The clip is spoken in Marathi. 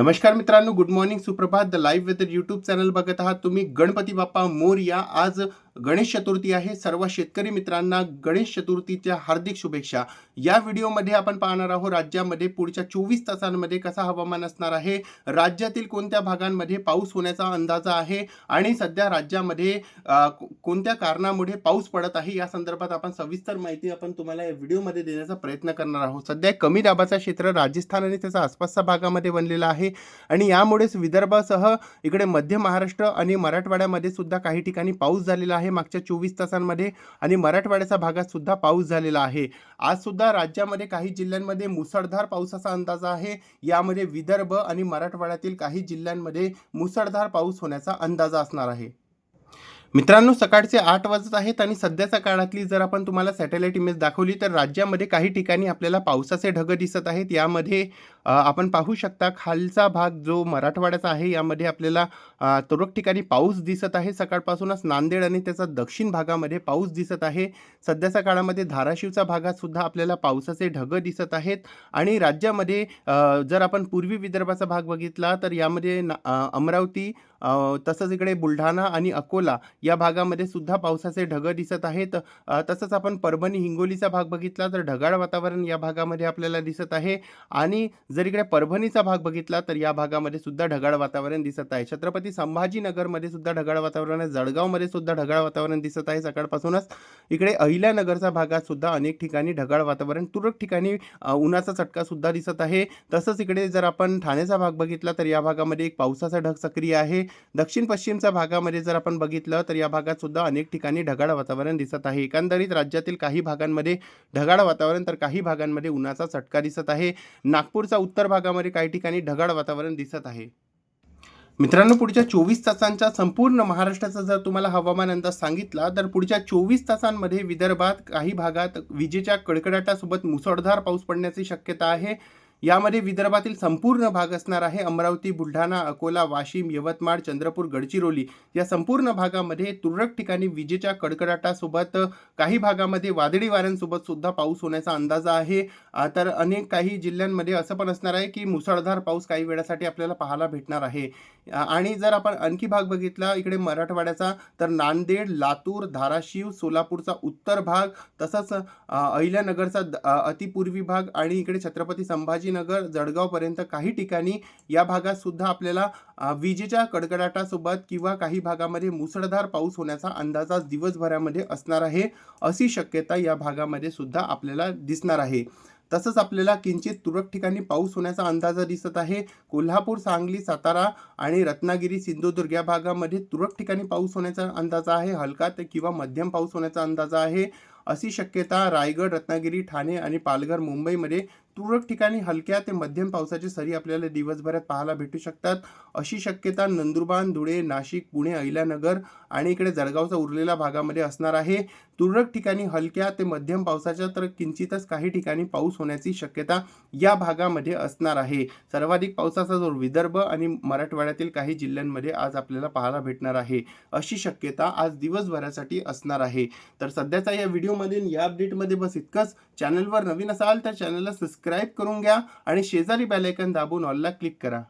नमस्कार मित्रांनो गुड मॉर्निंग सुप्रभात. The live weather YouTube channel बघत आहात तुम्ही. गणपती बाप्पा मोरया. आज गणेश चतुर्थी आहे. सर्व शेतकरी मित्रांना गणेश चतुर्थीच्या हार्दिक शुभेच्छा. या व्हिडिओमध्ये आपण पाहणार आहोत राज्यामध्ये पुढच्या चोवीस तासांमध्ये कसा हवामान असणार आहे? राज्यातील कोणत्या भागांमध्ये पाऊस होण्याचा अंदाज आहे? आणि सध्या राज्यामध्ये कोणत्या कारणामुळे पाऊस पडत आहे? या संदर्भात आपण सविस्तर माहिती आपण तुम्हाला या व्हिडिओमध्ये देण्याचा प्रयत्न करणार आहोत. सध्या कमी दाबाचा क्षेत्र राजस्थान आणि त्याचा आसपासच्या भागामध्ये बनलेला आहे. आणि यामुळेच विदर्भासह इकडे मध्य महाराष्ट्र आणि मराठवाड्यामध्ये सुद्धा काही ठिकाणी पाऊस झालेला आहे. आहे मागच्या चोवीस तासांमध्ये आणि मराठवाड्याच्या भागात सुद्धा पाऊस झालेला आहे. आज सुद्धा राज्यामध्ये काही जिल्ह्यांमध्ये मुसळधार पावसाचा अंदाज आहे. यामध्ये विदर्भ आणि मराठवाड्यातील काही जिल्ह्यांमध्ये मुसळधार पाऊस होण्याचा अंदाज असणार आहे. मित्रांनो सकाळचे आठ वाजत आहेत आणि सध्याच्या काळातली जर आपण तुम्हाला सॅटेलाईट इमेज दाखवली तर राज्यामध्ये काही ठिकाणी आपल्याला पावसाचे ढग दिसत आहेत. यामध्ये आपण पाहू शकता खालचा भाग जो मराठवाड्याचा आहे यामध्ये आपल्याला तुरळक ठिकाणी पाऊस दिसत आहे. सकाळपासूनच नांदेड आणि त्याचा दक्षिण भागामध्ये पाऊस दिसत आहे. सध्याच्या काळामध्ये धाराशिवच्या भागातसुद्धा आपल्याला पावसाचे ढग दिसत आहेत. आणि राज्यामध्ये जर आपण पूर्वी विदर्भाचा भाग बघितला तर यामध्ये ना- अमरावती तसंच इकडे बुलढाणा आणि अकोला या भागामध्ये सुद्धा पावसाचे ढग दिसत आहेत. तसंच आपण परभणी हिंगोलीचा भाग बघितला तर ढगाळ वातावरण या भागामध्ये आपल्याला दिसत आहे. आणि जर इकडे परभणीचा भाग बघितला तर या भागामध्ये सुद्धा ढगाळ वातावरण दिसत आहे. छत्रपती संभाजीनगरमध्ये सुद्धा ढगाळ वातावरण आहे. जळगावमध्ये सुद्धा ढगाळ वातावरण दिसत आहे सकाळपासूनच. इकडे अहिल्यानगरचा भागात सुद्धा अनेक ठिकाणी ढगाळ वातावरण तुरळक ठिकाणी उन्हाचा चटका सुद्धा दिसत आहे. तसंच इकडे जर आपण ठाण्याचा भाग बघितला तर या भागामध्ये एक पावसाचा ढग सक्रिय आहे. दक्षिण पश्चिमच्या भागामध्ये जर आपण बघितलं तर या भागात सुद्धा अनेक ठिकाणी ढगाळ वातावरण दिसत आहे. एकंदरीत राज्यातील काही भागांमध्ये ढगाळ वातावरण तर काही भागांमध्ये उन्हाचा चटका दिसत आहे. नागपूरच्या उत्तर भागामध्ये काही ठिकाणी ढगाळ वातावरण दिसत आहे. मित्रांनो पुढच्या चोवीस तासांच्या संपूर्ण महाराष्ट्राचा जर तुम्हाला हवामान अंदाज सांगितला तर पुढच्या चोवीस तासांमध्ये विदर्भात काही भागात विजेच्या कडकडाटासोबत मुसळधार पाऊस पडण्याची शक्यता आहे. यामध्ये विदर्भातील संपूर्ण भाग असणार आहे. अमरावती बुलढाणा अकोला वाशिम यवतमाळ चंद्रपूर गडचिरोली या संपूर्ण भागामध्ये तुरळक ठिकाणी विजेच्या कडकडाटासोबत काही भागामध्ये वादळी वाऱ्यांसोबत सुद्धा पाऊस होण्याचा अंदाज आहे. तर अनेक काही जिल्ह्यांमध्ये असं पण असणार आहे की मुसळधार पाऊस काही वेळासाठी आपल्याला पाहायला भेटणार आहे. आणि जर आपण आणखी भाग बघितला इकडे मराठवाड्याचा तर नांदेड लातूर धाराशिव सोलापूरचा उत्तर भाग तसंच अहिल्यानगरचा द- अतिपूर्वी भाग आणि इकडे छत्रपती संभाजी संभाजीनगर जळगावपर्यंत काही ठिकाणी या भागात सुद्धा आपल्याला विजेच्या कडकडाटासोबत किंवा काही भागामध्ये मुसळधार पाऊस होण्याचा अंदाज आज दिवसभरामध्ये असणार आहे अशी शक्यता या भागामध्ये सुद्धा आपल्याला दिसणार आहे. तसंच आपल्याला किंचित तुरळक ठिकाणी पाऊस होण्याचा अंदाज दिसत आहे. कोल्हापूर सांगली सातारा आणि रत्नागिरी सिंधुदुर्ग या भागामध्ये तुरळक ठिकाणी पाऊस होण्याचा अंदाज आहे हलका ते किंवा मध्यम पाऊस होण्याचा अंदाज आहे. अशी शक्यता रायगड रत्नागिरी ठाणे आणि पालघर मुंबईमध्ये तुरळक ठिकाणी हलक्या ते मध्यम पावसाची सरी आपल्याला दिवसभरात पाहायला भेटू शकतात. अशी शक्यता नंदुरबार धुळे नाशिक पुणे अहिल्यानगर आणि इकडे जळगावचा उरलेल्या भागामध्ये असणार आहे. तुरळक ठिकाणी हलक्या ते मध्यम पावसाच्या तर किंचितच काही ठिकाणी पाऊस होण्याची शक्यता या भागामध्ये असणार आहे. सर्वाधिक पावसाचा जोर विदर्भ आणि मराठवाड्यातील काही जिल्ह्यांमध्ये आज आपल्याला पाहायला भेटणार आहे. अशी शक्यता आज दिवसभरासाठी असणार आहे. तर सध्याचा या व्हिडिओमध्ये या अपडेटमध्ये बस इतकंच. चॅनलवर नवीन असाल तर चॅनलला सबस्क्राईब करून घ्या आणि शेजारी बेलायकन दाबून ऑलला क्लिक करा.